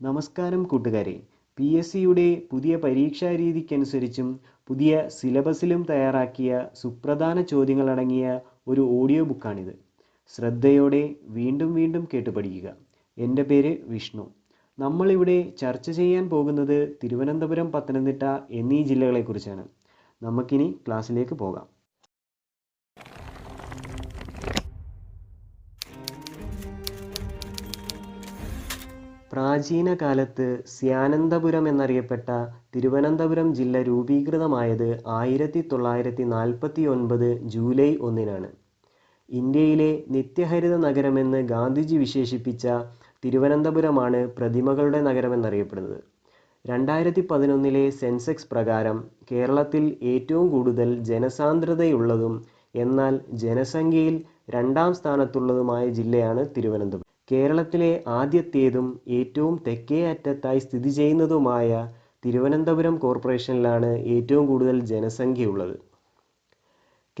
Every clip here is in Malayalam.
നമസ്കാരം കൂട്ടുകാരെ. പി എസ് സിയുടെ പുതിയ പരീക്ഷാ രീതിക്കനുസരിച്ചും പുതിയ സിലബസിലും തയ്യാറാക്കിയ സുപ്രധാന ചോദ്യങ്ങളടങ്ങിയ ഒരു ഓഡിയോ ബുക്കാണിത് ശ്രദ്ധയോടെ വീണ്ടും വീണ്ടും കേട്ടു പഠിക്കുക എന്റെ പേര് വിഷ്ണു. നമ്മളിവിടെ ചർച്ച ചെയ്യാൻ പോകുന്നത് തിരുവനന്തപുരം പത്തനംതിട്ട എന്നീ ജില്ലകളെക്കുറിച്ചാണ്. നമുക്കിനി ക്ലാസ്സിലേക്ക് പോകാം. പ്രാചീന കാലത്ത് സ്യാനന്തപുരം എന്നറിയപ്പെട്ട തിരുവനന്തപുരം ജില്ല രൂപീകൃതമായത് ആയിരത്തി തൊള്ളായിരത്തി നാൽപ്പത്തി ഒൻപത് ജൂലൈ ഒന്നിനാണ്. ഇന്ത്യയിലെ നിത്യഹരിത നഗരമെന്ന് ഗാന്ധിജി വിശേഷിപ്പിച്ച തിരുവനന്തപുരമാണ് പ്രതിമകളുടെ നഗരമെന്നറിയപ്പെടുന്നത്. രണ്ടായിരത്തി പതിനൊന്നിലെ സെൻസെക്സ് പ്രകാരം കേരളത്തിൽ ഏറ്റവും കൂടുതൽ ജനസാന്ദ്രതയുള്ളതും എന്നാൽ ജനസംഖ്യയിൽ രണ്ടാം സ്ഥാനത്തുള്ളതുമായ ജില്ലയാണ് തിരുവനന്തപുരം. കേരളത്തിലെ ആദ്യത്തേതും ഏറ്റവും തെക്കേ അറ്റത്തായി സ്ഥിതി ചെയ്യുന്നതുമായ തിരുവനന്തപുരം കോർപ്പറേഷനിലാണ് ഏറ്റവും കൂടുതൽ ജനസംഖ്യയുള്ളത്.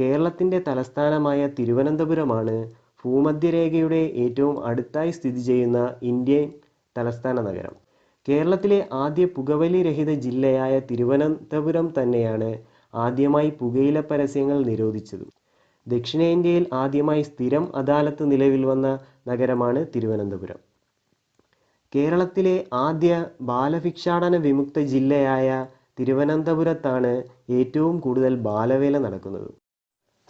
കേരളത്തിന്റെ തലസ്ഥാനമായ തിരുവനന്തപുരമാണ് ഭൂമധ്യരേഖയുടെ ഏറ്റവും അടുത്തായി സ്ഥിതി ചെയ്യുന്ന ഇന്ത്യൻ തലസ്ഥാന നഗരം. കേരളത്തിലെ ആദ്യ പുകവലി രഹിത ജില്ലയായ തിരുവനന്തപുരം തന്നെയാണ് ആദ്യമായി പുകയില പരസ്യങ്ങൾ നിരോധിച്ചത്. ദക്ഷിണേന്ത്യയിൽ ആദ്യമായി സ്ഥിരം അദാലത്ത് നിലവിൽ വന്ന നഗരമാണ് തിരുവനന്തപുരം. കേരളത്തിലെ ആദ്യ ബാലഭിക്ഷാടന വിമുക്ത ജില്ലയായ തിരുവനന്തപുരത്താണ് ഏറ്റവും കൂടുതൽ ബാലവേല നടക്കുന്നത്.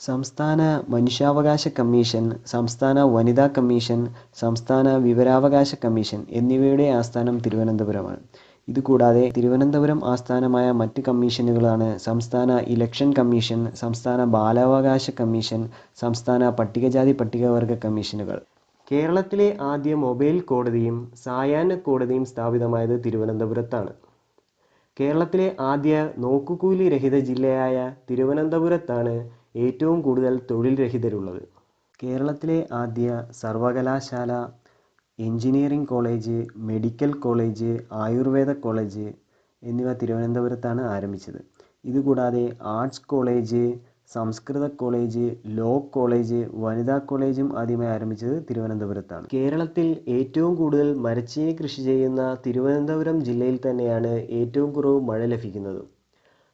സംസ്ഥാന മനുഷ്യാവകാശ കമ്മീഷൻ സംസ്ഥാന വനിതാ കമ്മീഷൻ സംസ്ഥാന വിവരാവകാശ കമ്മീഷൻ എന്നിവയുടെ ആസ്ഥാനം തിരുവനന്തപുരമാണ്. ഇതുകൂടാതെ തിരുവനന്തപുരം ആസ്ഥാനമായ മറ്റ് കമ്മീഷനുകളാണ് സംസ്ഥാന ഇലക്ഷൻ കമ്മീഷൻ സംസ്ഥാന ബാലാവകാശ കമ്മീഷൻ സംസ്ഥാന പട്ടികജാതി പട്ടികവർഗ കമ്മീഷനുകൾ. കേരളത്തിലെ ആദ്യ മൊബൈൽ കോടതിയും സായാഹ്ന കോടതിയും സ്ഥാപിതമായത് തിരുവനന്തപുരത്താണ്. കേരളത്തിലെ ആദ്യ നോക്കുകൂലി രഹിത ജില്ലയായ തിരുവനന്തപുരത്താണ് ഏറ്റവും കൂടുതൽ തൊഴിൽ രഹിതരുള്ളത്. കേരളത്തിലെ ആദ്യ സർവകലാശാല engineering college medical college Ayurveda college എന്നിവ തിരുവനന്തപുരത്താണ് ആരംഭിച്ചത്. ഇതുകൂടാതെ ആർട്സ് കോളേജ് സംസ്കൃത കോളേജ് ലോ കോളേജ് വനിതാ കോളേജും ആദ്യമായി ആരംഭിച്ചത് തിരുവനന്തപുരത്താണ്. കേരളത്തിൽ ഏറ്റവും കൂടുതൽ മരച്ചീനി കൃഷി ചെയ്യുന്ന തിരുവനന്തപുരം ജില്ലയിൽ തന്നെയാണ് ഏറ്റവും കുറവ് മഴ ലഭിക്കുന്നത്.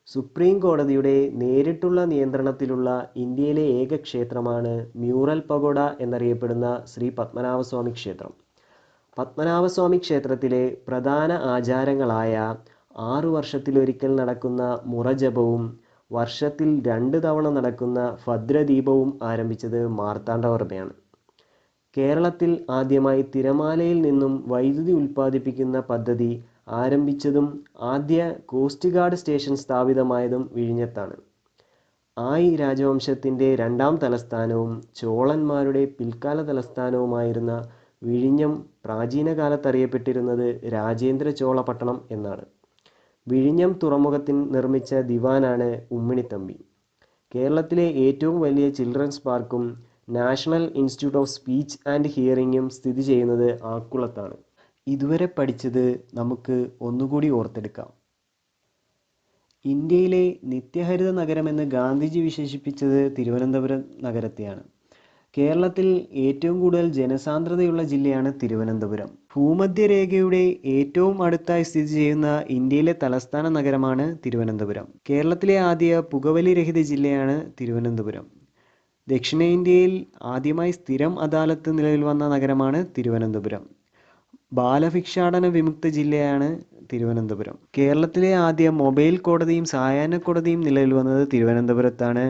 സുപ്രീം കോടതിയുടെ നേരിട്ടുള്ള നിയന്ത്രണത്തിലുള്ള ഇന്ത്യയിലെ ഏക ക്ഷേത്രമാണ് മ്യൂറൽ പഗോഡ എന്നറിയപ്പെടുന്ന ശ്രീ പത്മനാഭസ്വാമി ക്ഷേത്രം. പത്മനാഭസ്വാമി ക്ഷേത്രത്തിലെ പ്രധാന ആചാരങ്ങളായ ആറു വർഷത്തിലൊരിക്കൽ നടക്കുന്ന മുറജപവും വർഷത്തിൽ രണ്ട് തവണ നടക്കുന്ന ഭദ്രദീപവും ആരംഭിച്ചത് മാർത്താണ്ഡവർമ്മയാണ്. കേരളത്തിൽ ആദ്യമായി തിരമാലയിൽ നിന്നും വൈദ്യുതി ഉൽപ്പാദിപ്പിക്കുന്ന പദ്ധതി ആരംഭിച്ചതും ആദ്യ കോസ്റ്റ് ഗാർഡ് സ്റ്റേഷൻ സ്ഥാപിതമായതും വിഴിഞ്ഞത്താണ്. ആയി രാജവംശത്തിന്റെ രണ്ടാം തലസ്ഥാനവും ചോളന്മാരുടെ പിൽക്കാല തലസ്ഥാനവുമായിരുന്ന വിഴിഞ്ഞം പ്രാചീനകാലത്തറിയപ്പെട്ടിരുന്നത് കാലത്ത് രാജേന്ദ്ര ചോള പട്ടണം എന്നാണ്. വിഴിഞ്ഞം തുറമുഖത്തിൽ നിർമ്മിച്ച ദിവാനാണ് ഉമ്മിണിത്തമ്പി കേരളത്തിലെ ഏറ്റവും വലിയ ചിൽഡ്രൻസ് പാർക്കും national institute of speech and ഹിയറിങ്ങും സ്ഥിതി ചെയ്യുന്നത് ആക്കുളത്താണ്. ഇതുവരെ പഠിച്ചത് നമുക്ക് ഒന്നുകൂടി ഓർത്തെടുക്കാം. ഇന്ത്യയിലെ നിത്യഹരിത നഗരമെന്ന് ഗാന്ധിജി വിശേഷിപ്പിച്ചത് തിരുവനന്തപുരം നഗരത്തെയാണ്. കേരളത്തിൽ ഏറ്റവും കൂടുതൽ ജനസാന്ദ്രതയുള്ള ജില്ലയാണ് തിരുവനന്തപുരം. ഭൂമധ്യരേഖയുടെ ഏറ്റവും അടുത്തായി സ്ഥിതി ചെയ്യുന്ന ഇന്ത്യയിലെ തലസ്ഥാന നഗരമാണ് തിരുവനന്തപുരം. കേരളത്തിലെ ആദ്യ പുകവലി രഹിത ജില്ലയാണ് തിരുവനന്തപുരം. ദക്ഷിണേന്ത്യയിൽ ആദ്യമായി സ്ഥിരം അദാലത്ത് നിലവിൽ വന്ന നഗരമാണ് തിരുവനന്തപുരം. ബാലഭിക്ഷാടന വിമുക്ത ജില്ലയാണ് തിരുവനന്തപുരം. കേരളത്തിലെ ആദ്യ മൊബൈൽ കോടതിയും സായാഹ്ന കോടതിയും നിലവിൽ വന്നത് തിരുവനന്തപുരത്താണ്.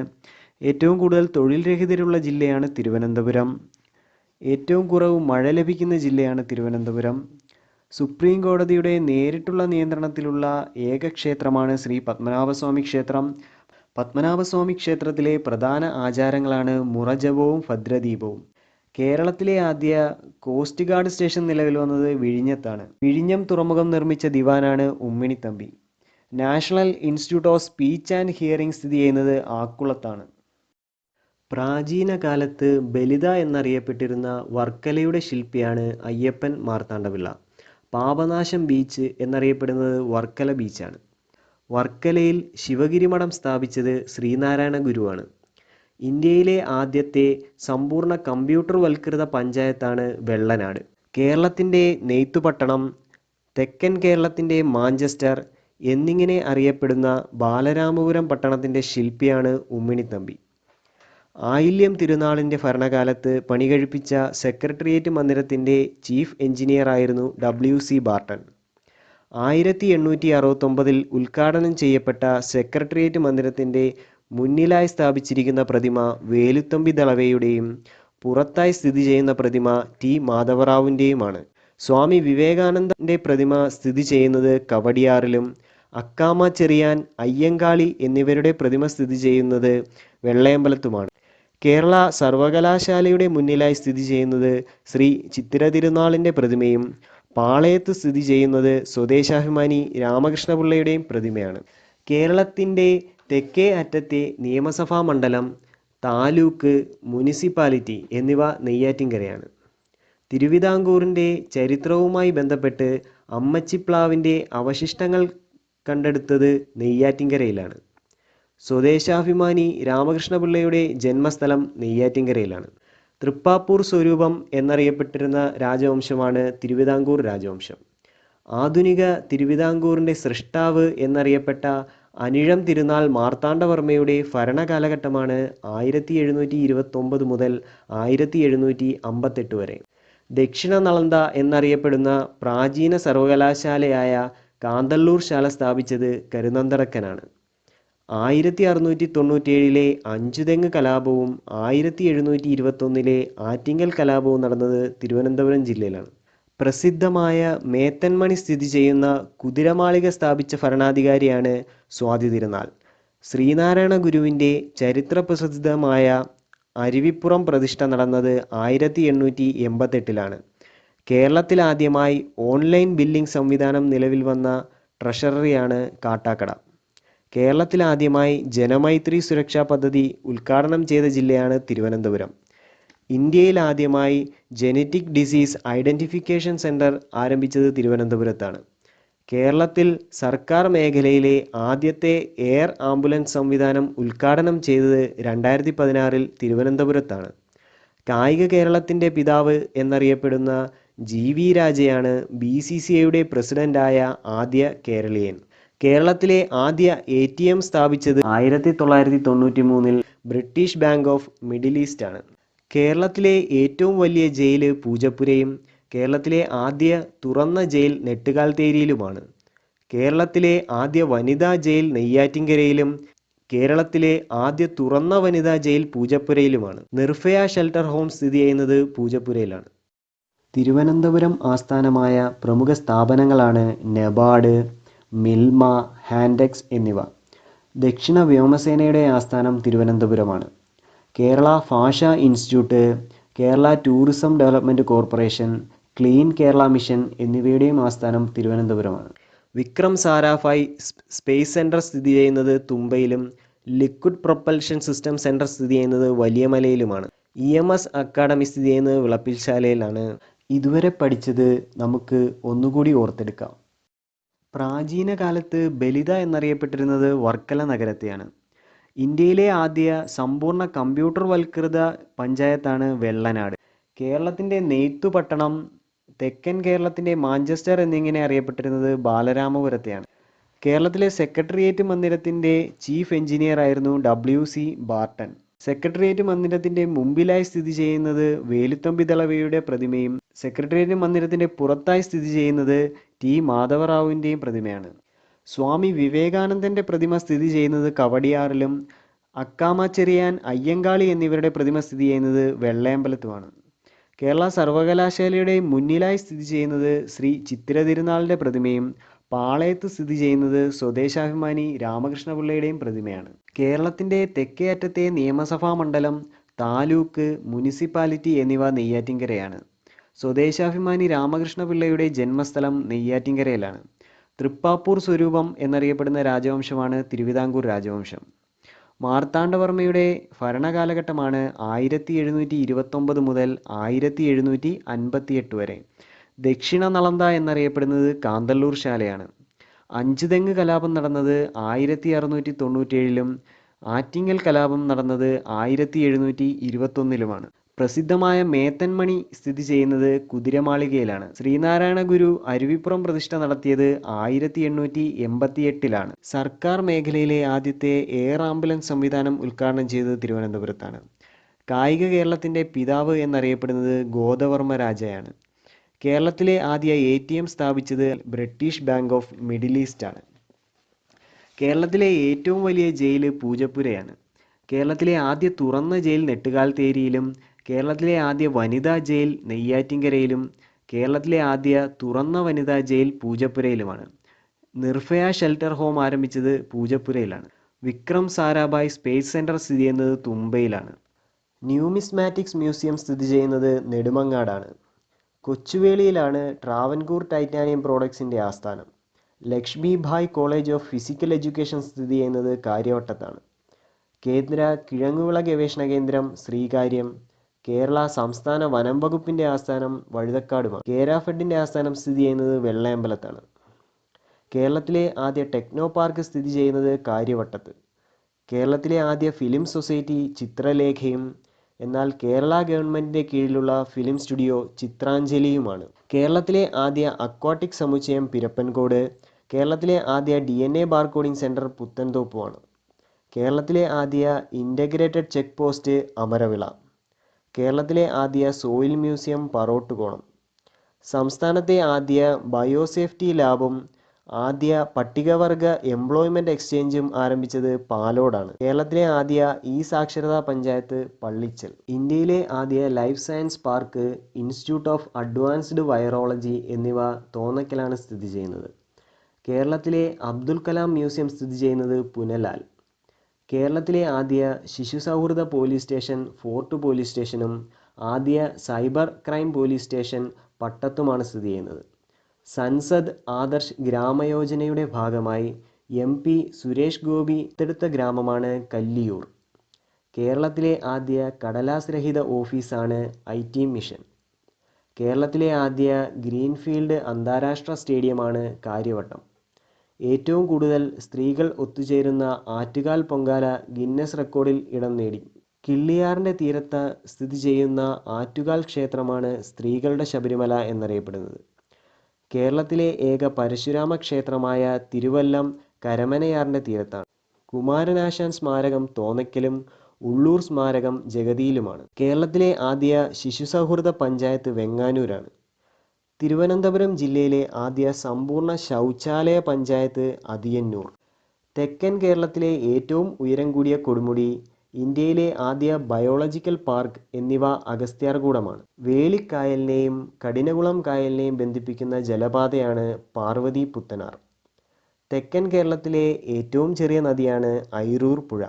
ഏറ്റവും കൂടുതൽ തൊഴിൽ രഹിതരുള്ള ജില്ലയാണ് തിരുവനന്തപുരം. ഏറ്റവും കുറവ് മഴ ലഭിക്കുന്ന ജില്ലയാണ് തിരുവനന്തപുരം. സുപ്രീം കോടതിയുടെ നേരിട്ടുള്ള നിയന്ത്രണത്തിലുള്ള ഏക ക്ഷേത്രമാണ് ശ്രീ പത്മനാഭസ്വാമി ക്ഷേത്രം. പത്മനാഭസ്വാമി ക്ഷേത്രത്തിലെ പ്രധാന ആചാരങ്ങളാണ് മുറജപവും ഭദ്രദീപവും. കേരളത്തിലെ ആദ്യ കോസ്റ്റ് ഗാർഡ് സ്റ്റേഷൻ നിലവിൽ വന്നത് വിഴിഞ്ഞത്താണ്. വിഴിഞ്ഞം തുറമുഖം നിർമ്മിച്ച ദിവാനാണ് Ummini Thampi. National institute of speech and hearing സ്ഥിതി ചെയ്യുന്നത് ആക്കുളത്താണ്. പ്രാചീന കാലത്ത് ബലിത എന്നറിയപ്പെട്ടിരുന്ന വർക്കലയുടെ ശില്പിയാണ് അയ്യപ്പൻ മാർത്താണ്ഡപിള്ള. പാപനാശം ബീച്ച് എന്നറിയപ്പെടുന്നത് വർക്കല ബീച്ചാണ്. വർക്കലയിൽ ശിവഗിരി മഠം സ്ഥാപിച്ചത് ശ്രീനാരായണ ഗുരുവാണ്. ഇന്ത്യയിലെ ആദ്യത്തെ സമ്പൂർണ കമ്പ്യൂട്ടർ വൽകൃത പഞ്ചായത്താണ് വെള്ളനാട്. കേരളത്തിന്റെ നെയ്ത്തുപട്ടണം തെക്കൻ കേരളത്തിന്റെ മാഞ്ചസ്റ്റർ എന്നിങ്ങനെ അറിയപ്പെടുന്ന ബാലരാമപുരം പട്ടണത്തിന്റെ ശില്പിയാണ് ഉമ്മിണിത്തമ്പി. ആയില്യം തിരുനാളിന്റെ ഭരണകാലത്ത് പണികഴിപ്പിച്ച സെക്രട്ടേറിയറ്റ് മന്ദിരത്തിന്റെ ചീഫ് എഞ്ചിനീയറായിരുന്നു ഡബ്ല്യു സി ബാർട്ടൺ. ആയിരത്തി എണ്ണൂറ്റി അറുപത്തൊമ്പതിൽ ഉദ്ഘാടനം ചെയ്യപ്പെട്ട സെക്രട്ടേറിയറ്റ് മന്ദിരത്തിന്റെ മുന്നിലായി സ്ഥാപിച്ചിരിക്കുന്ന പ്രതിമ വേലുത്തമ്പി ദളവയുടെയും പുറത്തായി സ്ഥിതി ചെയ്യുന്ന പ്രതിമ ടി മാധവറാവുവിന്റെയുമാണ് സ്വാമി വിവേകാനന്ദന്റെ പ്രതിമ സ്ഥിതി ചെയ്യുന്നത് കവടിയാറിലും അക്കാമ ചെറിയാൻ അയ്യങ്കാളി എന്നിവരുടെ പ്രതിമ സ്ഥിതി ചെയ്യുന്നത് വെള്ളയമ്പലത്തുമാണ്. കേരള സർവകലാശാലയുടെ മുന്നിലായി സ്ഥിതി ചെയ്യുന്നത് ശ്രീ ചിത്തിര തിരുനാളിന്റെ പ്രതിമയും പാളയത്ത് സ്ഥിതി ചെയ്യുന്നത് സ്വദേശാഭിമാനി രാമകൃഷ്ണപിള്ളയുടെയും പ്രതിമയാണ്. കേരളത്തിന്റെ തെക്കേ അറ്റത്തെ നിയമസഭാ മണ്ഡലം താലൂക്ക് മുനിസിപ്പാലിറ്റി എന്നിവ നെയ്യാറ്റിൻകരയാണ്. തിരുവിതാംകൂറിന്റെ ചരിത്രവുമായി ബന്ധപ്പെട്ട് അമ്മച്ചിപ്ലാവിന്റെ അവശിഷ്ടങ്ങൾ കണ്ടെടുത്തത് നെയ്യാറ്റിൻകരയിലാണ്. സ്വദേശാഭിമാനി രാമകൃഷ്ണപിള്ളയുടെ ജന്മസ്ഥലം നെയ്യാറ്റിൻകരയിലാണ്. തൃപ്പാപ്പൂർ സ്വരൂപം എന്നറിയപ്പെട്ടിരുന്ന രാജവംശമാണ് തിരുവിതാംകൂർ രാജവംശം. ആധുനിക തിരുവിതാംകൂറിന്റെ സൃഷ്ടാവ് എന്നറിയപ്പെട്ട അനിഴം തിരുനാൾ മാർത്താണ്ഡവർമ്മയുടെ ഭരണകാലഘട്ടമാണ് ആയിരത്തി എഴുന്നൂറ്റി ഇരുപത്തൊമ്പത് മുതൽ ആയിരത്തി എഴുന്നൂറ്റി അമ്പത്തെട്ട് വരെ. ദക്ഷിണ നളന്ത എന്നറിയപ്പെടുന്ന പ്രാചീന സർവകലാശാലയായ കാന്തല്ലൂർ ശാല സ്ഥാപിച്ചത് കരുനന്തറക്കനാണ് ആയിരത്തി അറുന്നൂറ്റി തൊണ്ണൂറ്റേഴിലെ അഞ്ചുതെങ്ങ് കലാപവും ആയിരത്തി എഴുന്നൂറ്റി ഇരുപത്തൊന്നിലെ ആറ്റിങ്ങൽ കലാപവും നടന്നത് തിരുവനന്തപുരം ജില്ലയിലാണ്. പ്രസിദ്ധമായ മേത്തൻമണി സ്ഥിതി ചെയ്യുന്ന കുതിരമാളിക സ്ഥാപിച്ച ഭരണാധികാരിയാണ് സ്വാതി തിരുനാൾ. ശ്രീനാരായണ ഗുരുവിന്റെ ചരിത്രപ്രസിദ്ധമായ അരുവിപ്പുറം പ്രതിഷ്ഠ നടന്നത് ആയിരത്തി എണ്ണൂറ്റി എൺപത്തെട്ടിലാണ് കേരളത്തിലാദ്യമായി ഓൺലൈൻ ബില്ലിംഗ് സംവിധാനം നിലവിൽ വന്ന ട്രഷററിയാണ് കാട്ടാക്കട. കേരളത്തിൽ ആദ്യമായി ജനമൈത്രി സുരക്ഷാ പദ്ധതി ഉദ്ഘാടനം ചെയ്ത ജില്ലയാണ് തിരുവനന്തപുരം. ഇന്ത്യയിൽ ആദ്യമായി ജനറ്റിക് ഡിസീസ് ഐഡന്റിഫിക്കേഷൻ സെന്റർ ആരംഭിച്ചത് തിരുവനന്തപുരത്താണ്. കേരളത്തിൽ സർക്കാർ മേഖലയിലെ ആദ്യത്തെ എയർ ആംബുലൻസ് സംവിധാനം ഉദ്ഘാടനം ചെയ്തത് രണ്ടായിരത്തി പതിനാറിൽ തിരുവനന്തപുരത്താണ്. കായിക കേരളത്തിന്റെ പിതാവ് എന്നറിയപ്പെടുന്ന ജി വി രാജയാണ് ബി സി സി ഐയുടെ പ്രസിഡന്റായ ആദ്യ കേരളീയൻ. കേരളത്തിലെ ആദ്യ എ ടി എം സ്ഥാപിച്ചത് ആയിരത്തി തൊള്ളായിരത്തി തൊണ്ണൂറ്റി മൂന്നിൽ British bank of middle east ആണ്. കേരളത്തിലെ ഏറ്റവും വലിയ ജയിൽ പൂജപ്പുരയും കേരളത്തിലെ ആദ്യ തുറന്ന ജയിൽ നെട്ടുകാൽത്തേരിയിലുമാണ്. കേരളത്തിലെ ആദ്യ വനിതാ ജയിൽ നെയ്യാറ്റിൻകരയിലും കേരളത്തിലെ ആദ്യ തുറന്ന വനിതാ ജയിൽ പൂജപ്പുരയിലുമാണ്. നിർഭയ ഷെൽട്ടർ ഹോം സ്ഥിതി ചെയ്യുന്നത് പൂജപ്പുരയിലാണ്. തിരുവനന്തപുരം ആസ്ഥാനമായ പ്രമുഖ സ്ഥാപനങ്ങളാണ് നബാർഡ് മിൽമ ഹാൻഡെക്സ് എന്നിവ. ദക്ഷിണ വ്യോമസേനയുടെ ആസ്ഥാനം തിരുവനന്തപുരമാണ്. Kerala Bhasha institute Kerala tourism development corporation clean Kerala mission എന്നിവയുടെയും ആസ്ഥാനം തിരുവനന്തപുരമാണ്. വിക്രം സാരാഫായ് സ്പേസ് സെന്റർ സ്ഥിതി ചെയ്യുന്നത് തുമ്പയിലും ലിക്വിഡ് പ്രൊപ്പൽഷൻ സിസ്റ്റം സെന്റർ സ്ഥിതി ചെയ്യുന്നത് വലിയമലയിലുമാണ്. ഇ എം എസ് അക്കാഡമി സ്ഥിതി ചെയ്യുന്നത് വിളപ്പിൽശാലയിലാണ്. ഇതുവരെ പഠിച്ചത് നമുക്ക് ഒന്നുകൂടി ഓർത്തെടുക്കാം. പ്രാചീന കാലത്ത് ബലിത എന്നറിയപ്പെട്ടിരുന്നത് വർക്കല നഗരത്തെയാണ്. ഇന്ത്യയിലെ ആദ്യ സമ്പൂർണ കമ്പ്യൂട്ടർവൽകൃത പഞ്ചായത്താണ് വെള്ളനാട്. കേരളത്തിന്റെ നെയ്ത്തു പട്ടണം തെക്കൻ കേരളത്തിന്റെ മാഞ്ചസ്റ്റർ എന്നിങ്ങനെ അറിയപ്പെട്ടിരുന്നത് ബാലരാമപുരത്തെയാണ്. കേരളത്തിലെ സെക്രട്ടേറിയറ്റ് മന്ദിരത്തിന്റെ ചീഫ് എഞ്ചിനീയർ ആയിരുന്നു ഡബ്ല്യു സി ബാർട്ടൺ. സെക്രട്ടേറിയറ്റ് മന്ദിരത്തിന്റെ മുമ്പിലായി സ്ഥിതി ചെയ്യുന്നത് വേലുത്തമ്പി ദളവയുടെ പ്രതിമയും സെക്രട്ടേറിയറ്റ് മന്ദിരത്തിന്റെ പുറത്തായി സ്ഥിതി ചെയ്യുന്നത് ടി മാധവറാവുവിന്റെയും പ്രതിമയാണ്. സ്വാമി വിവേകാനന്ദന്റെ പ്രതിമ സ്ഥിതി ചെയ്യുന്നത് കവടിയാറിലും അക്കാമച്ചെറിയാൻ അയ്യങ്കാളി എന്നിവരുടെ പ്രതിമ സ്ഥിതി ചെയ്യുന്നത് വെള്ളയമ്പലത്തുമാണ്. കേരള സർവകലാശാലയുടെ മുന്നിലായി സ്ഥിതി ചെയ്യുന്നത് ശ്രീ ചിത്തിര തിരുനാളിന്റെ പ്രതിമയും പാളയത്ത് സ്ഥിതി ചെയ്യുന്നത് സ്വദേശാഭിമാനി രാമകൃഷ്ണപിള്ളയുടെയും പ്രതിമയാണ്. കേരളത്തിന്റെ തെക്കേ അറ്റത്തെ നിയമസഭാ മണ്ഡലം താലൂക്ക് മുനിസിപ്പാലിറ്റി എന്നിവ നെയ്യാറ്റിൻകരയാണ്. സ്വദേശാഭിമാനി രാമകൃഷ്ണപിള്ളയുടെ ജന്മസ്ഥലം നെയ്യാറ്റിൻകരയിലാണ്. തൃപ്പാപ്പൂർ സ്വരൂപം എന്നറിയപ്പെടുന്ന രാജവംശമാണ് തിരുവിതാംകൂർ രാജവംശം. മാർത്താണ്ഡവർമ്മയുടെ ഭരണകാലഘട്ടമാണ് ആയിരത്തി എഴുന്നൂറ്റി ഇരുപത്തൊമ്പത് മുതൽ ആയിരത്തി എഴുന്നൂറ്റി അൻപത്തിയെട്ട് വരെ. ദക്ഷിണ നളന്ത എന്നറിയപ്പെടുന്നത് കാന്തല്ലൂർ ശാലയാണ്. അഞ്ചുതെങ്ങ് കലാപം നടന്നത് ആയിരത്തി അറുന്നൂറ്റി തൊണ്ണൂറ്റേഴിലും ആറ്റിങ്ങൽ കലാപം നടന്നത് ആയിരത്തി എഴുന്നൂറ്റി ഇരുപത്തൊന്നിലുമാണ് പ്രസിദ്ധമായ മേത്തൻമണി സ്ഥിതി ചെയ്യുന്നത് കുതിരമാളികയിലാണ്. ശ്രീനാരായണ ഗുരു അരുവിപ്പുറം പ്രതിഷ്ഠ നടത്തിയത് ആയിരത്തി എണ്ണൂറ്റി എൺപത്തി എട്ടിലാണ് സർക്കാർ മേഖലയിലെ ആദ്യത്തെ എയർ ആംബുലൻസ് സംവിധാനം ഉദ്ഘാടനം ചെയ്തത് തിരുവനന്തപുരത്താണ്. കായിക കേരളത്തിന്റെ പിതാവ് എന്നറിയപ്പെടുന്നത് ഗോദവർമ്മ രാജയാണ്. കേരളത്തിലെ ആദ്യ എ ടി എം സ്ഥാപിച്ചത് British bank of middle east ആണ്. കേരളത്തിലെ ഏറ്റവും വലിയ ജയിൽ പൂജപ്പുരയാണ്. കേരളത്തിലെ ആദ്യ തുറന്ന ജയിൽ നെട്ടുകാൽത്തേരിയിലും കേരളത്തിലെ ആദ്യ വനിതാ ജയിൽ നെയ്യാറ്റിൻകരയിലും കേരളത്തിലെ ആദ്യ തുറന്ന വനിതാ ജയിൽ പൂജപ്പുരയിലുമാണ്. നിർഭയ ഷെൽട്ടർ ഹോം ആരംഭിച്ചത് പൂജപ്പുരയിലാണ്. വിക്രം സാരാഭായ് സ്പേസ് സെന്റർ സ്ഥിതി ചെയ്യുന്നത് തുമ്പയിലാണ്. ന്യൂമിസ്മാറ്റിക്സ് മ്യൂസിയം സ്ഥിതി ചെയ്യുന്നത് നെടുമങ്ങാടാണ്. കൊച്ചുവേളിയിലാണ് ട്രാവൻകൂർ ടൈറ്റാനിയം പ്രോഡക്ട്സിന്റെ ആസ്ഥാനം. Lakshmi Bai college of physical education സ്ഥിതി ചെയ്യുന്നത് കാര്യവട്ടത്താണ്. കേന്ദ്ര കിഴങ്ങുവിള ഗവേഷണ കേന്ദ്രം ശ്രീകാര്യം കേരള സംസ്ഥാന വനം വകുപ്പിന്റെ ആസ്ഥാനം വഴുതക്കാടുമാണ്. കേരാഫെഡിന്റെ ആസ്ഥാനം സ്ഥിതി ചെയ്യുന്നത് വെള്ളയമ്പലത്താണ്. കേരളത്തിലെ ആദ്യ ടെക്നോ പാർക്ക് സ്ഥിതി ചെയ്യുന്നത് കാര്യവട്ടത്ത്. കേരളത്തിലെ ആദ്യ ഫിലിം സൊസൈറ്റി ചിത്രലേഖയും എന്നാൽ കേരള ഗവൺമെന്റിന്റെ കീഴിലുള്ള ഫിലിം സ്റ്റുഡിയോ ചിത്രാഞ്ജലിയുമാണ്. കേരളത്തിലെ ആദ്യ അക്വാട്ടിക് സമുച്ചയം പിരപ്പൻകോട് കേരളത്തിലെ ആദ്യ D N A barcoding centre പുത്തൻതോപ്പുമാണ്. കേരളത്തിലെ ആദ്യ ഇന്റഗ്രേറ്റഡ് ചെക്ക് പോസ്റ്റ് അമരവിള. കേരളത്തിലെ ആദ്യ സോയിൽ മ്യൂസിയം പറോട്ടുകോണം. സംസ്ഥാനത്തെ ആദ്യ ബയോസേഫ്റ്റി ലാബും ആദ്യ പട്ടികവർഗ എംപ്ലോയ്മെന്റ് എക്സ്ചേഞ്ചും ആരംഭിച്ചത് പാലോടാണ്. കേരളത്തിലെ ആദ്യ ഇ സാക്ഷരതാ പഞ്ചായത്ത് പള്ളിച്ചൽ. ഇന്ത്യയിലെ ആദ്യ life science park institute of advanced virology എന്നിവ തോന്നക്കലാണ് സ്ഥിതി ചെയ്യുന്നത്. കേരളത്തിലെ അബ്ദുൽ കലാം മ്യൂസിയം സ്ഥിതി ചെയ്യുന്നത് പുനലാൽ. കേരളത്തിലെ ആദ്യ ശിശു സൗഹൃദ പോലീസ് സ്റ്റേഷൻ ഫോർട്ട് പോലീസ് സ്റ്റേഷനും ആദ്യ സൈബർ ക്രൈം പോലീസ് സ്റ്റേഷൻ പട്ടത്തുമാണ് സ്ഥിതി ചെയ്യുന്നത്. സൻസദ് ആദർശ് ഗ്രാമയോജനയുടെ ഭാഗമായി എം പി സുരേഷ് ഗോപി തെടുത്ത ഗ്രാമമാണ് കല്ലിയൂർ. കേരളത്തിലെ ആദ്യ കടലാസ് രഹിത ഓഫീസാണ് ഐ ടി മിഷൻ. കേരളത്തിലെ ആദ്യ ഗ്രീൻഫീൽഡ് അന്താരാഷ്ട്ര സ്റ്റേഡിയമാണ് കാര്യവട്ടം. ഏറ്റവും കൂടുതൽ സ്ത്രീകൾ ഒത്തുചേരുന്ന ആറ്റുകാൽ പൊങ്കാല ഗിന്നസ് റെക്കോർഡിൽ ഇടം നേടി. കിള്ളിയാറിന്റെ തീരത്ത് സ്ഥിതി ചെയ്യുന്ന ആറ്റുകാൽ ക്ഷേത്രമാണ് സ്ത്രീകളുടെ ശബരിമല എന്നറിയപ്പെടുന്നത്. കേരളത്തിലെ ഏക പരശുരാമ ക്ഷേത്രമായ തിരുവല്ലം കരമനയാറിന്റെ തീരത്താണ്. കുമാരനാശാൻ സ്മാരകം തോന്നയ്ക്കലും ഉള്ളൂർ സ്മാരകം ജഗതിയിലുമാണ്. കേരളത്തിലെ ആദ്യ ശിശു സൗഹൃദ പഞ്ചായത്ത് വെങ്ങാനൂരാണ്. തിരുവനന്തപുരം ജില്ലയിലെ ആദ്യ സമ്പൂർണ ശൗചാലയ പഞ്ചായത്ത് അതിയന്നൂർ. തെക്കൻ കേരളത്തിലെ ഏറ്റവും ഉയരം കൂടിയ കൊടുമുടി ഇന്ത്യയിലെ ആദ്യ ബയോളജിക്കൽ പാർക്ക് എന്നിവ അഗസ്ത്യാർകൂടമാണ്. വേളിക്കായലിനെയും കഠിനകുളം കായലിനെയും ബന്ധിപ്പിക്കുന്ന ജലപാതയാണ് പാർവതി പുത്തനാർ. തെക്കൻ കേരളത്തിലെ ഏറ്റവും ചെറിയ നദിയാണ് ഐറൂർ പുഴ.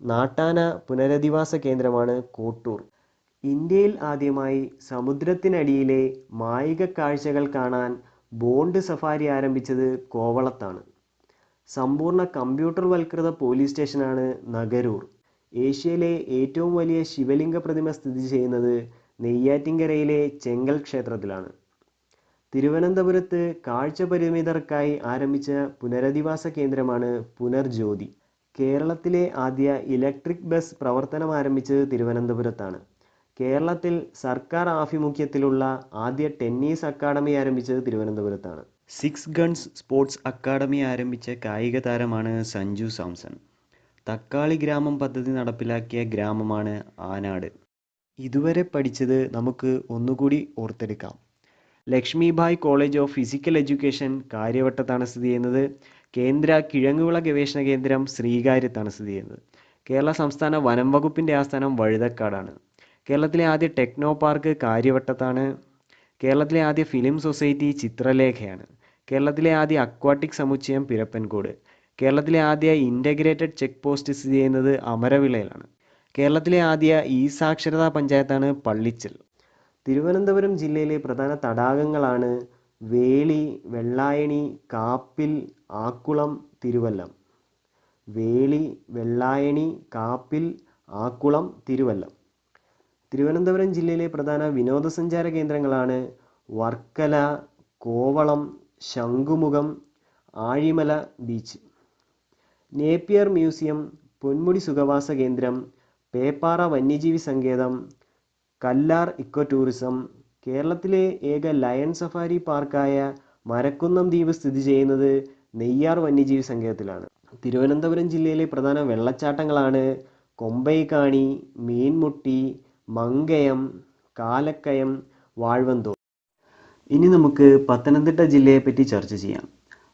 നാട്ടാന പുനരധിവാസ കേന്ദ്രമാണ് കോട്ടൂർ. ഇന്ത്യയിൽ ആദ്യമായി സമുദ്രത്തിനടിയിലെ മായിക കാഴ്ചകൾ കാണാൻ ബോണ്ട് സഫാരി ആരംഭിച്ചത് കോവളത്താണ്. സമ്പൂർണ കമ്പ്യൂട്ടർവൽകൃത പോലീസ് സ്റ്റേഷനാണ് നഗരൂർ. ഏഷ്യയിലെ ഏറ്റവും വലിയ ശിവലിംഗ പ്രതിമ സ്ഥിതി ചെയ്യുന്നത് നെയ്യാറ്റിൻകരയിലെ ചെങ്കൽ ക്ഷേത്രത്തിലാണ്. തിരുവനന്തപുരത്ത് കാഴ്ച പരിമിതർക്കായി ആരംഭിച്ച പുനരധിവാസ കേന്ദ്രമാണ് പുനർജ്യോതി. കേരളത്തിലെ ആദ്യ ഇലക്ട്രിക് ബസ് പ്രവർത്തനം ആരംഭിച്ചത് തിരുവനന്തപുരത്താണ്. കേരളത്തിൽ സർക്കാർ ആഭിമുഖ്യത്തിലുള്ള ആദ്യ ടെന്നീസ് അക്കാദമി ആരംഭിച്ചത് തിരുവനന്തപുരത്താണ്. സിക്സ് ഗൺസ് സ്പോർട്സ് അക്കാദമി ആരംഭിച്ച കായിക താരമാണ് സഞ്ജു സാംസൺ. തക്കാളി ഗ്രാമം പദ്ധതി നടപ്പിലാക്കിയ ഗ്രാമമാണ് ആനാട്. ഇതുവരെ പഠിച്ചത് നമുക്ക് ഒന്നുകൂടി ഓർത്തെടുക്കാം. Lakshmibai college of physical education കാര്യവട്ടത്താണ് സ്ഥിതി ചെയ്യുന്നത്. കേന്ദ്ര കിഴങ്ങുവിള ഗവേഷണ കേന്ദ്രം ശ്രീകാര്യത്താണ് സ്ഥിതി ചെയ്യുന്നത്. കേരള സംസ്ഥാന വനം വകുപ്പിന്റെ ആസ്ഥാനം വഴുതക്കാടാണ്. കേരളത്തിലെ ആദ്യ ടെക്നോ പാർക്ക് കാര്യവട്ടത്താണ്. കേരളത്തിലെ ആദ്യ ഫിലിം സൊസൈറ്റി ചിത്രലേഖയാണ്. കേരളത്തിലെ ആദ്യ അക്വാട്ടിക് സമുച്ചയം പിരപ്പൻകോട്. കേരളത്തിലെ ആദ്യ ഇന്റഗ്രേറ്റഡ് ചെക്ക് പോസ്റ്റ് സ്ഥിതി ചെയ്യുന്നത് അമരവിളയിലാണ്. കേരളത്തിലെ ആദ്യ ഇ സാക്ഷരതാ പഞ്ചായത്താണ് പള്ളിച്ചൽ. തിരുവനന്തപുരം ജില്ലയിലെ പ്രധാന തടാകങ്ങളാണ് വേളി വെള്ളായണി കാപ്പിൽ ആക്കുളം തിരുവല്ലം. വേളി വെള്ളായണി കാപ്പിൽ ആക്കുളം തിരുവല്ലം. തിരുവനന്തപുരം ജില്ലയിലെ പ്രധാന വിനോദസഞ്ചാര കേന്ദ്രങ്ങളാണ് Varkala Kovalam Shankhumukham Azhimala beach. Napier museum Ponmudi സുഖവാസ കേന്ദ്രം പേപ്പാറ വന്യജീവി സങ്കേതം കല്ലാർ ഇക്കോ ടൂറിസം കേരളത്തിലെ ഏക ലയൺ സഫാരി പാർക്കായ മരക്കുന്നം ദ്വീപ് സ്ഥിതി ചെയ്യുന്നത് നെയ്യാർ വന്യജീവി സങ്കേതത്തിലാണ്. തിരുവനന്തപുരം ജില്ലയിലെ പ്രധാന വെള്ളച്ചാട്ടങ്ങളാണ് കൊമ്പൈക്കാണി മീൻമുട്ടി മങ്കയം കാലക്കയം വാഴ്വന്തോൾ ഇനി നമുക്ക് പത്തനംതിട്ട ജില്ലയെപ്പറ്റി ചർച്ച ചെയ്യാം.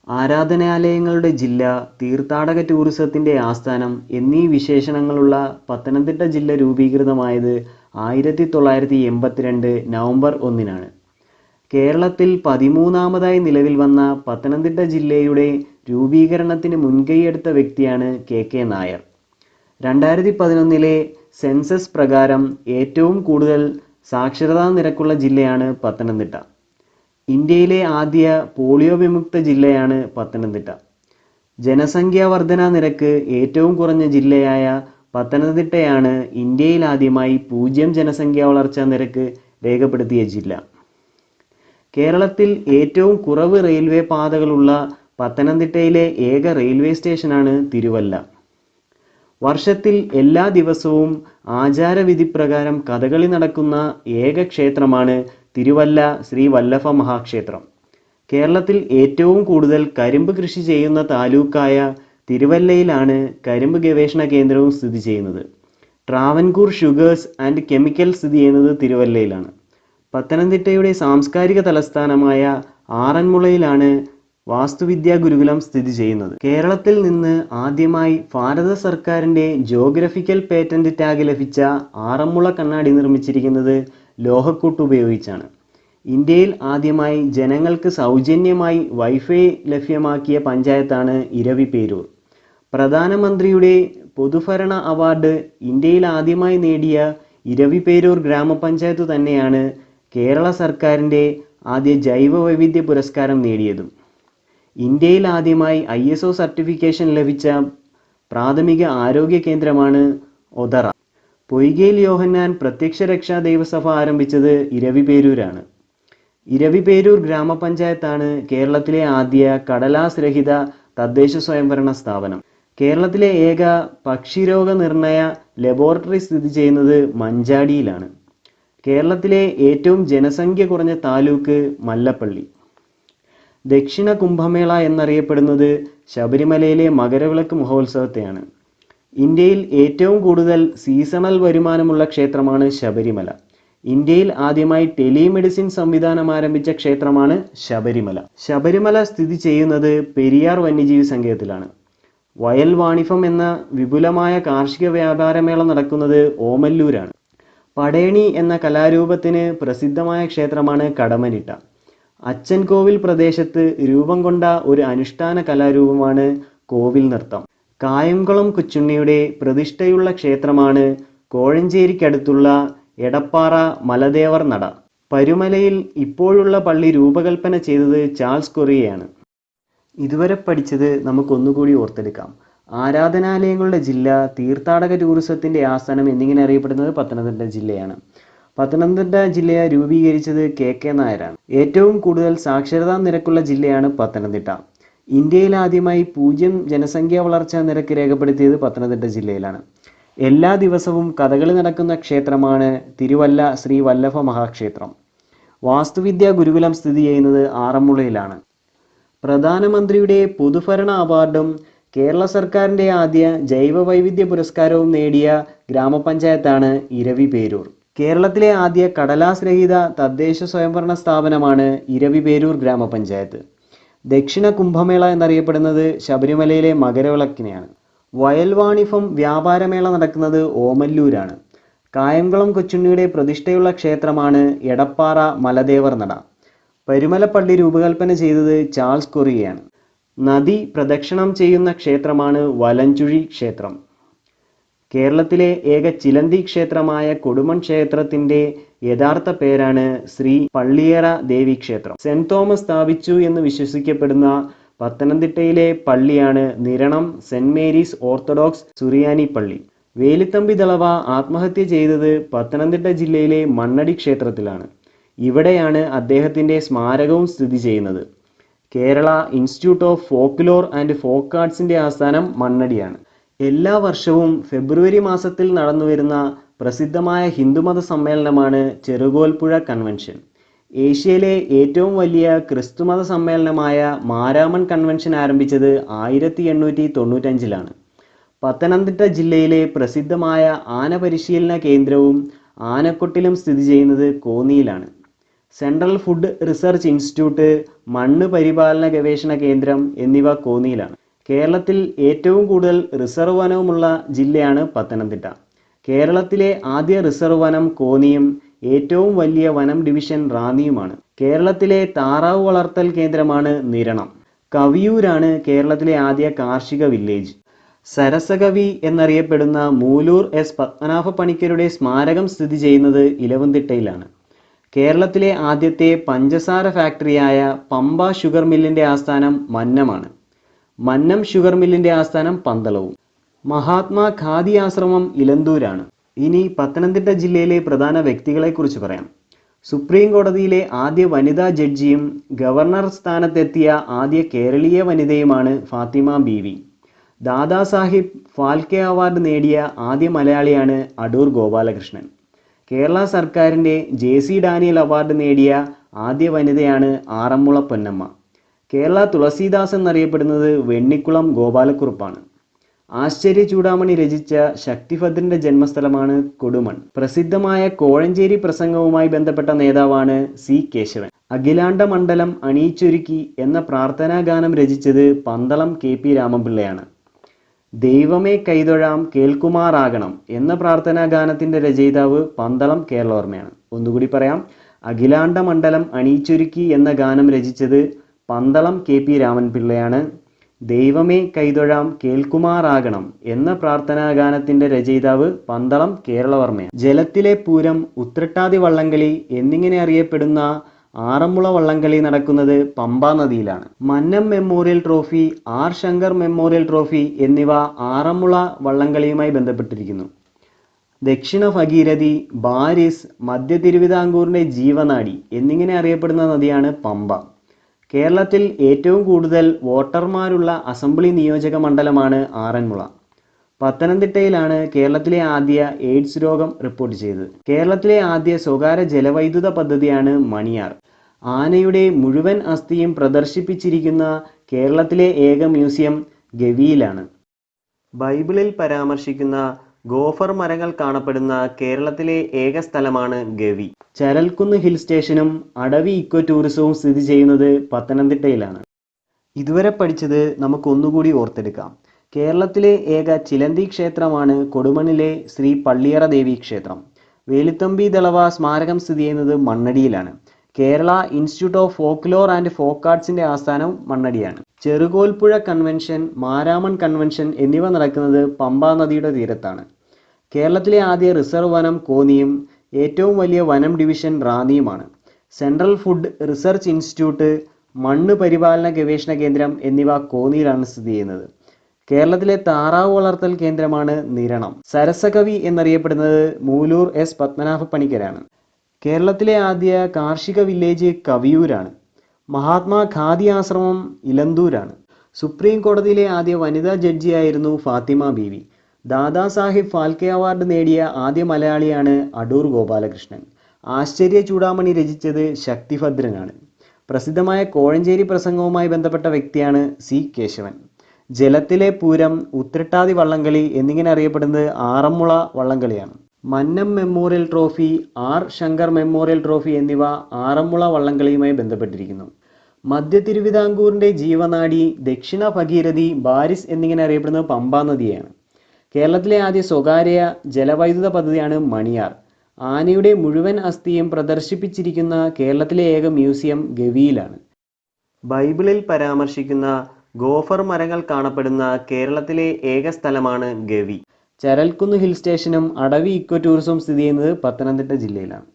ആരാധനാലയങ്ങളുടെ ജില്ല തീർത്ഥാടക ടൂറിസത്തിന്റെ ആസ്ഥാനം എന്നീ വിശേഷണങ്ങളുള്ള പത്തനംതിട്ട ജില്ല രൂപീകൃതമായത് ആയിരത്തി തൊള്ളായിരത്തി എൺപത്തിരണ്ട് നവംബർ ഒന്നിനാണ്. കേരളത്തിൽ പതിമൂന്നാമതായി നിലവിൽ വന്ന പത്തനംതിട്ട ജില്ലയുടെ രൂപീകരണത്തിന് മുൻകൈയെടുത്ത വ്യക്തിയാണ് കെ കെ നായർ. രണ്ടായിരത്തി പതിനൊന്നിലെ സെൻസസ് പ്രകാരം ഏറ്റവും കൂടുതൽ സാക്ഷരതാ നിരക്കുള്ള ജില്ലയാണ് പത്തനംതിട്ട. ഇന്ത്യയിലെ ആദ്യ പോളിയോ വിമുക്ത ജില്ലയാണ് പത്തനംതിട്ട. ജനസംഖ്യാ വർധന നിരക്ക് ഏറ്റവും കുറഞ്ഞ ജില്ലയായ പത്തനംതിട്ടയാണ് ഇന്ത്യയിൽ ആദ്യമായി പൂജ്യം ജനസംഖ്യാ വളർച്ചാ നിരക്ക് രേഖപ്പെടുത്തിയ ജില്ല. കേരളത്തിൽ ഏറ്റവും കുറവ് റെയിൽവേ പാതകളുള്ള പത്തനംതിട്ടയിലെ ഏക റെയിൽവേ സ്റ്റേഷനാണ് തിരുവല്ല. വർഷത്തിൽ എല്ലാ ദിവസവും ആചാരവിധിപ്രകാരം കഥകളി നടക്കുന്ന ഏക ക്ഷേത്രമാണ് തിരുവല്ല ശ്രീ വല്ലഭ മഹാക്ഷേത്രം. കേരളത്തിൽ ഏറ്റവും കൂടുതൽ കരിമ്പ് കൃഷി ചെയ്യുന്ന താലൂക്കായ തിരുവല്ലയിലാണ് കരിമ്പ് ഗവേഷണ കേന്ദ്രവും സ്ഥിതി ചെയ്യുന്നത്. ട്രാവൻകൂർ ഷുഗേഴ്സ് ആൻഡ് കെമിക്കൽ സ്ഥിതി ചെയ്യുന്നത് തിരുവല്ലയിലാണ്. പത്തനംതിട്ടയുടെ സാംസ്കാരിക തലസ്ഥാനമായ ആറന്മുളയിലാണ് വാസ്തുവിദ്യാ ഗുരുകുലം സ്ഥിതി ചെയ്യുന്നത്. കേരളത്തിൽ നിന്ന് ആദ്യമായി ഭാരത സർക്കാരിന്റെ ജോഗ്രഫിക്കൽ പേറ്റന്റ് ടാഗ് ലഭിച്ച ആറന്മുള കണ്ണാടി നിർമ്മിച്ചിരിക്കുന്നത് ലോഹക്കൂട്ട് ഉപയോഗിച്ചാണ്. ഇന്ത്യയിൽ ആദ്യമായി ജനങ്ങൾക്ക് സൗജന്യമായി വൈഫൈ ലഭ്യമാക്കിയ പഞ്ചായത്താണ് ഇരവിപേരൂർ പ്രധാനമന്ത്രിയുടെ പൊതുഭരണ അവാർഡ് ഇന്ത്യയിൽ ആദ്യമായി നേടിയ ഇരവിപേരൂർ ഗ്രാമപഞ്ചായത്ത് തന്നെയാണ് കേരള സർക്കാരിന്റെ ആദ്യ ജൈവ വൈവിധ്യ പുരസ്കാരം നേടിയതും. ഇന്ത്യയിൽ ആദ്യമായി ഐ എസ് ഒ സർട്ടിഫിക്കേഷൻ ലഭിച്ച പ്രാഥമിക ആരോഗ്യ കേന്ദ്രമാണ് ഒതറ. പൊയ്കയിൽ യോഹന്നാൻ പ്രത്യക്ഷ രക്ഷാ ദൈവസഭ ആരംഭിച്ചത് ഇരവിപേരൂരാണ് ഇരവിപേരൂർ ഗ്രാമപഞ്ചായത്താണ് കേരളത്തിലെ ആദ്യ കടലാസ് രഹിത തദ്ദേശ സ്വയംഭരണ സ്ഥാപനം. കേരളത്തിലെ ഏക പക്ഷിരോഗ നിർണയ ലബോറട്ടറി സ്ഥിതി ചെയ്യുന്നത് മഞ്ചാടിയിലാണ്. കേരളത്തിലെ ഏറ്റവും ജനസംഖ്യ കുറഞ്ഞ താലൂക്ക് മല്ലപ്പള്ളി. ദക്ഷിണ കുംഭമേള എന്നറിയപ്പെടുന്നത് ശബരിമലയിലെ മകരവിളക്ക് മഹോത്സവത്തെയാണ്. ഇന്ത്യയിൽ ഏറ്റവും കൂടുതൽ സീസണൽ വരുമാനമുള്ള ക്ഷേത്രമാണ് ശബരിമല. ഇന്ത്യയിൽ ആദ്യമായി ടെലിമെഡിസിൻ സംവിധാനം ആരംഭിച്ച ക്ഷേത്രമാണ് ശബരിമല. ശബരിമല സ്ഥിതി ചെയ്യുന്നത് പെരിയാർ വന്യജീവി സങ്കേതത്തിലാണ്. വയൽ വാണിഫം എന്ന വിപുലമായ കാർഷിക വ്യാപാരമേള നടക്കുന്നത് ഓമല്ലൂരാണ്. പടയണി എന്ന കലാരൂപത്തിന് പ്രസിദ്ധമായ ക്ഷേത്രമാണ് കടമനിട്ട. അച്ചൻകോവിൽ പ്രദേശത്ത് രൂപം കൊണ്ട ഒരു അനുഷ്ഠാന കലാരൂപമാണ് കോവിൽ നൃത്തം. കായംകുളം കൊച്ചുണ്ണിയുടെ പ്രതിഷ്ഠയുള്ള ക്ഷേത്രമാണ് കോഴഞ്ചേരിക്കടുത്തുള്ള എടപ്പാറ മലദേവർ നട. പരുമലയിൽ ഇപ്പോഴുള്ള പള്ളി രൂപകൽപ്പന ചെയ്തത് ചാൾസ് കൊറിയയാണ്. ഇതുവരെ പഠിച്ചത് നമുക്കൊന്നുകൂടി ഓർത്തെടുക്കാം. ആരാധനാലയങ്ങളുടെ ജില്ല തീർത്ഥാടക ടൂറിസത്തിന്റെ ആസ്ഥാനം എന്നിങ്ങനെ അറിയപ്പെടുന്നത് പത്തനംതിട്ട ജില്ലയാണ്. പത്തനംതിട്ട ജില്ലയെ രൂപീകരിച്ചത് കെ കെ നായരാണ്. ഏറ്റവും കൂടുതൽ സാക്ഷരതാ നിരക്കുള്ള ജില്ലയാണ് പത്തനംതിട്ട. ഇന്ത്യയിൽ ആദ്യമായി പൂജ്യം ജനസംഖ്യാ വളർച്ചാ നിരക്ക് രേഖപ്പെടുത്തിയത് പത്തനംതിട്ട ജില്ലയിലാണ്. എല്ലാ ദിവസവും കഥകളി നടക്കുന്ന ക്ഷേത്രമാണ് തിരുവല്ല ശ്രീ വല്ലഭ മഹാക്ഷേത്രം. വാസ്തുവിദ്യാ ഗുരുകുലം സ്ഥിതി ചെയ്യുന്നത് ആറന്മുളയിലാണ്. പ്രധാനമന്ത്രിയുടെ പൊതുഭരണ അവാർഡും കേരള സർക്കാരിന്റെ ആദ്യ ജൈവ വൈവിധ്യ പുരസ്കാരവും നേടിയ ഗ്രാമപഞ്ചായത്താണ് ഇരവിപേരൂർ കേരളത്തിലെ ആദ്യ കടലാസ് രഹിത തദ്ദേശ സ്വയംഭരണ സ്ഥാപനമാണ് ഇരവിപേരൂർ ഗ്രാമപഞ്ചായത്ത്. ദക്ഷിണ കുംഭമേള എന്നറിയപ്പെടുന്നത് ശബരിമലയിലെ മകരവിളക്കിനെയാണ്. വയൽവാണിഫം വ്യാപാരമേള നടക്കുന്നത് ഓമല്ലൂരാണ്. കായംകുളം കൊച്ചുണ്ണിയുടെ പ്രതിഷ്ഠയുള്ള ക്ഷേത്രമാണ് എടപ്പാറ മലദേവർ നട. പരുമലപ്പള്ളി രൂപകൽപ്പന ചെയ്തത് ചാൾസ് കൊറിയയാണ്. നദി പ്രദക്ഷിണം ചെയ്യുന്ന ക്ഷേത്രമാണ് വലഞ്ചുഴി ക്ഷേത്രം. കേരളത്തിലെ ഏക ചിലന്തി ക്ഷേത്രമായ കൊടുമൺ ക്ഷേത്രത്തിന്റെ യഥാർത്ഥ പേരാണ് ശ്രീ പള്ളിയറ ദേവി ക്ഷേത്രം. സെന്റ് തോമസ് സ്ഥാപിച്ചു എന്ന് വിശ്വസിക്കപ്പെടുന്ന പത്തനംതിട്ടയിലെ പള്ളിയാണ് നിരണം സെന്റ് മേരീസ് ഓർത്തഡോക്സ് സുറിയാനി പള്ളി. വേലിത്തമ്പി ദളവ ആത്മഹത്യ ചെയ്തത് പത്തനംതിട്ട ജില്ലയിലെ മണ്ണടി ക്ഷേത്രത്തിലാണ്. ഇവിടെയാണ് അദ്ദേഹത്തിന്റെ സ്മാരകവും സ്ഥിതി ചെയ്യുന്നത്. Kerala institute of folklore and folk ആർട്സിന്റെ ആസ്ഥാനം മണ്ണടിയാണ്. എല്ലാ വർഷവും ഫെബ്രുവരി മാസത്തിൽ നടന്നുവരുന്ന പ്രസിദ്ധമായ ഹിന്ദുമത സമ്മേളനമാണ് ചെറുകോൽപ്പുഴ കൺവെൻഷൻ. ഏഷ്യയിലെ ഏറ്റവും വലിയ ക്രിസ്തുമത സമ്മേളനമായ മാരാമൺ കൺവെൻഷൻ ആരംഭിച്ചത് ആയിരത്തി എണ്ണൂറ്റി തൊണ്ണൂറ്റഞ്ചിലാണ് പത്തനംതിട്ട ജില്ലയിലെ പ്രസിദ്ധമായ ആന പരിശീലന കേന്ദ്രവും ആനക്കൊട്ടിലും സ്ഥിതി ചെയ്യുന്നത് കോന്നിയിലാണ്. സെൻട്രൽ ഫുഡ് റിസർച്ച് ഇൻസ്റ്റിറ്റ്യൂട്ട് മണ്ണ് പരിപാലന ഗവേഷണ കേന്ദ്രം എന്നിവ കോന്നിയിലാണ്. കേരളത്തിൽ ഏറ്റവും കൂടുതൽ റിസർവ് വനവുമുള്ള ജില്ലയാണ് പത്തനംതിട്ട. കേരളത്തിലെ ആദ്യ റിസർവ് വനം കോന്നിയും ഏറ്റവും വലിയ വനം ഡിവിഷൻ റാന്നിയുമാണ്. കേരളത്തിലെ താറാവ് വളർത്തൽ കേന്ദ്രമാണ് നിരണം. കവിയൂരാണ് കേരളത്തിലെ ആദ്യ കാർഷിക വില്ലേജ്. സരസകവി എന്നറിയപ്പെടുന്ന മൂലൂർ എസ് പത്മനാഭ പണിക്കരുടെ സ്മാരകം സ്ഥിതി ചെയ്യുന്നത് ഇലവന്തിട്ടയിലാണ്. കേരളത്തിലെ ആദ്യത്തെ പഞ്ചസാര ഫാക്ടറിയായ പമ്പ ഷുഗർ മില്ലിന്റെ ആസ്ഥാനം മന്നമാണ്. മന്നം ഷുഗർ മില്ലിന്റെ ആസ്ഥാനം പന്തളവും. മഹാത്മാ ഖാദി ആശ്രമം ഇലന്തൂരാണ്. ഇനി പത്തനംതിട്ട ജില്ലയിലെ പ്രധാന വ്യക്തികളെക്കുറിച്ച് പറയാം. സുപ്രീം കോടതിയിലെ ആദ്യ വനിതാ ജഡ്ജിയും ഗവർണർ സ്ഥാനത്തെത്തിയ ആദ്യ കേരളീയ വനിതയുമാണ് ഫാത്തിമ ബീവി. ദാദാസാഹിബ് ഫാൽക്കെ അവാർഡ് നേടിയ ആദ്യ മലയാളിയാണ് അടൂർ ഗോപാലകൃഷ്ണൻ. കേരള സർക്കാരിന്റെ ജെ സി ഡാനിയൽ അവാർഡ് നേടിയ ആദ്യ വനിതയാണ് ആറന്മുള പൊന്നമ്മ. കേരള തുളസീദാസ് എന്നറിയപ്പെടുന്നത് വെണ്ണിക്കുളം ഗോപാലക്കുറുപ്പാണ്. ആശ്ചര്യ ചൂടാമണി രചിച്ച ശക്തിഭദ്രന്റെ ജന്മസ്ഥലമാണ് കൊടുമൺ. പ്രസിദ്ധമായ കോഴഞ്ചേരി പ്രസംഗവുമായി ബന്ധപ്പെട്ട നേതാവാണ് സി കേശവൻ. അഖിലാണ്ട മണ്ഡലം അണിയിച്ചൊരുക്കി എന്ന പ്രാർത്ഥനാ ഗാനം രചിച്ചത് പന്തളം കെ പി രാമപിള്ളയാണ്. ദൈവമേ കൈതൊഴാം കേൾക്കുമാറാകണം എന്ന പ്രാർത്ഥനാ ഗാനത്തിന്റെ രചയിതാവ് പന്തളം കേരളവർമ്മയാണ്. ഒന്നുകൂടി പറയാം. അഖിലാണ്ട മണ്ഡലം അണിയിച്ചൊരുക്കി എന്ന ഗാനം രചിച്ചത് പന്തളം കെ പി രാമൻപിള്ളയാണ്. ദൈവമേ കൈതൊഴാം കേൾക്കുമാറാകണം എന്ന പ്രാർത്ഥനാ ഗാനത്തിന്റെ രചയിതാവ് പന്തളം കേരളവർമ്മയാണ്. ജലത്തിലെ പൂരം ഉത്രട്ടാതി വള്ളംകളി എന്നിങ്ങനെ അറിയപ്പെടുന്ന ആറന്മുള വള്ളംകളി നടക്കുന്നത് Pamba നദിയിലാണ്. Mannam memorial trophy R Shankar memorial trophy എന്നിവ ആറന്മുള വള്ളംകളിയുമായി ബന്ധപ്പെട്ടിരിക്കുന്നു. ദക്ഷിണ ഭഗീരഥി ബാരിസ് മധ്യ തിരുവിതാംകൂറിന്റെ ജീവനാടി എന്നിങ്ങനെ അറിയപ്പെടുന്ന നദിയാണ് പമ്പ. കേരളത്തിൽ ഏറ്റവും കൂടുതൽ വോട്ടർമാരുള്ള അസംബ്ലി നിയോജക മണ്ഡലമാണ് ആറന്മുള. പത്തനംതിട്ടയിലാണ് കേരളത്തിലെ ആദ്യ എയ്ഡ്സ് രോഗം റിപ്പോർട്ട് ചെയ്തത്. കേരളത്തിലെ ആദ്യ സ്വകാര്യ ജലവൈദ്യുത പദ്ധതിയാണ് മണിയാർ. ആനയുടെ മുഴുവൻ അസ്ഥിയും പ്രദർശിപ്പിച്ചിരിക്കുന്ന കേരളത്തിലെ ഏക മ്യൂസിയം ഗവിയിലാണ്. ബൈബിളിൽ പരാമർശിക്കുന്ന ഗോഫർ മരങ്ങൾ കാണപ്പെടുന്ന കേരളത്തിലെ ഏക സ്ഥലമാണ് ഗവി. ചരൽക്കുന്ന് ഹിൽ സ്റ്റേഷനും അടവി ഇക്കോ ടൂറിസവും സ്ഥിതി ചെയ്യുന്നത് പത്തനംതിട്ടയിലാണ്. ഇതുവരെ പഠിച്ചത് നമുക്ക് ഒന്നുകൂടി ഓർത്തെടുക്കാം. കേരളത്തിലെ ഏക ചിലന്തി ക്ഷേത്രമാണ് കൊടുമണിലെ ശ്രീ പള്ളിയറ ദേവി ക്ഷേത്രം. വേലുത്തമ്പി ദളവ സ്മാരകം സ്ഥിതി ചെയ്യുന്നത് മണ്ണടിയിലാണ്. Kerala institute of folklore and folk ആർട്സിന്റെ ആസ്ഥാനം മണ്ണടിയാണ്. ചെറുകോൽപ്പുഴ കൺവെൻഷൻ മാരാമൺ കൺവെൻഷൻ എന്നിവ നടക്കുന്നത് പമ്പാ നദിയുടെ തീരത്താണ്. കേരളത്തിലെ ആദ്യ റിസർവ് വനം കോന്നിയും ഏറ്റവും വലിയ വനം ഡിവിഷൻ റാന്നിയുമാണ്. സെൻട്രൽ ഫുഡ് റിസർച്ച് ഇൻസ്റ്റിറ്റ്യൂട്ട് മണ്ണ് പരിപാലന ഗവേഷണ കേന്ദ്രം എന്നിവ കോന്നിയിലാണ് സ്ഥിതി ചെയ്യുന്നത്. കേരളത്തിലെ താറാവ് വളർത്തൽ കേന്ദ്രമാണ് നിരണം. സരസകവി എന്നറിയപ്പെടുന്നത് മൂലൂർ എസ്. പത്മനാഭ പണിക്കരാണ് കേരളത്തിലെ ആദ്യ കാർഷിക വില്ലേജ് കവിയൂരാണ്. മഹാത്മാ ഖാദി ആശ്രമം ഇലന്തൂരാണ്. സുപ്രീം കോടതിയിലെ ആദ്യ വനിതാ ജഡ്ജിയായിരുന്നു ഫാത്തിമ ബീവി. ദാദാസാഹിബ് ഫാൽക്കെ അവാർഡ് നേടിയ ആദ്യ മലയാളിയാണ് അടൂർ ഗോപാലകൃഷ്ണൻ. ആശ്ചര്യ ചൂടാമണി രചിച്ചത് ശക്തിഭദ്രനാണ്. പ്രസിദ്ധമായ കോഴഞ്ചേരി പ്രസംഗവുമായി ബന്ധപ്പെട്ട വ്യക്തിയാണ് സി കേശവൻ. ജലത്തിലെ പൂരം ഉത്രട്ടാതി വള്ളംകളി എന്നിങ്ങനെ അറിയപ്പെടുന്നത് Aranmula വള്ളംകളിയാണ്. Mannam memorial trophy R Shankar memorial trophy എന്നിവ ആറന്മുള വള്ളംകളിയുമായി ബന്ധപ്പെട്ടിരിക്കുന്നു. മധ്യ തിരുവിതാംകൂറിന്റെ ജീവനാടി ദക്ഷിണ ഭഗീരഥി ബാരിസ് എന്നിങ്ങനെ അറിയപ്പെടുന്നത് പമ്പാ നദിയാണ് കേരളത്തിലെ ആദ്യ സ്വകാര്യ ജലവൈദ്യുത പദ്ധതിയാണ് മണിയാർ. ആനയുടെ മുഴുവൻ അസ്ഥിയും പ്രദർശിപ്പിച്ചിരിക്കുന്ന കേരളത്തിലെ ഏക മ്യൂസിയം ഗവിയിലാണ്. ബൈബിളിൽ പരാമർശിക്കുന്ന ഗോഫർ മരങ്ങൾ കാണപ്പെടുന്ന കേരളത്തിലെ ഏക സ്ഥലമാണ് ഗവി. ചരൽക്കുന്ന് ഹിൽ സ്റ്റേഷനും അടവി ഇക്കോ ടൂറിസവും സ്ഥിതി ചെയ്യുന്നത് പത്തനംതിട്ട ജില്ലയിലാണ്.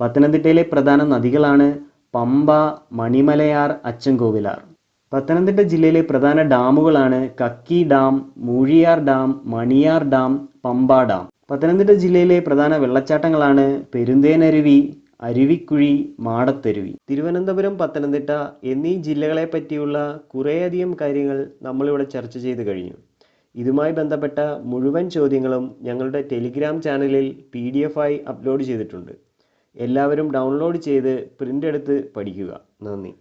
പത്തനംതിട്ടയിലെ പ്രധാന നദികളാണ് പമ്പ മണിമലയാർ അച്ചൻകോവിലാർ. പത്തനംതിട്ട ജില്ലയിലെ പ്രധാന ഡാമുകളാണ് Kakki dam Moozhiyar dam Maniyar dam Pamba dam. Pathanamthitta ജില്ലയിലെ പ്രധാന വെള്ളച്ചാട്ടങ്ങളാണ് പെരുന്തേനരുവി അരുവിക്കുഴി മാടത്തരുവി. തിരുവനന്തപുരം പത്തനംതിട്ട എന്നീ ജില്ലകളെ പറ്റിയുള്ള കുറേയധികം കാര്യങ്ങൾ നമ്മളിവിടെ ചർച്ച ചെയ്ത് കഴിഞ്ഞു. ഇതുമായി ബന്ധപ്പെട്ട മുഴുവൻ ചോദ്യങ്ങളും ഞങ്ങളുടെ ടെലിഗ്രാം ചാനലിൽ പി ഡി എഫ് ആയി അപ്ലോഡ് ചെയ്തിട്ടുണ്ട്. എല്ലാവരും ഡൗൺലോഡ് ചെയ്ത് പ്രിന്റ് എടുത്ത് പഠിക്കുക. നന്ദി.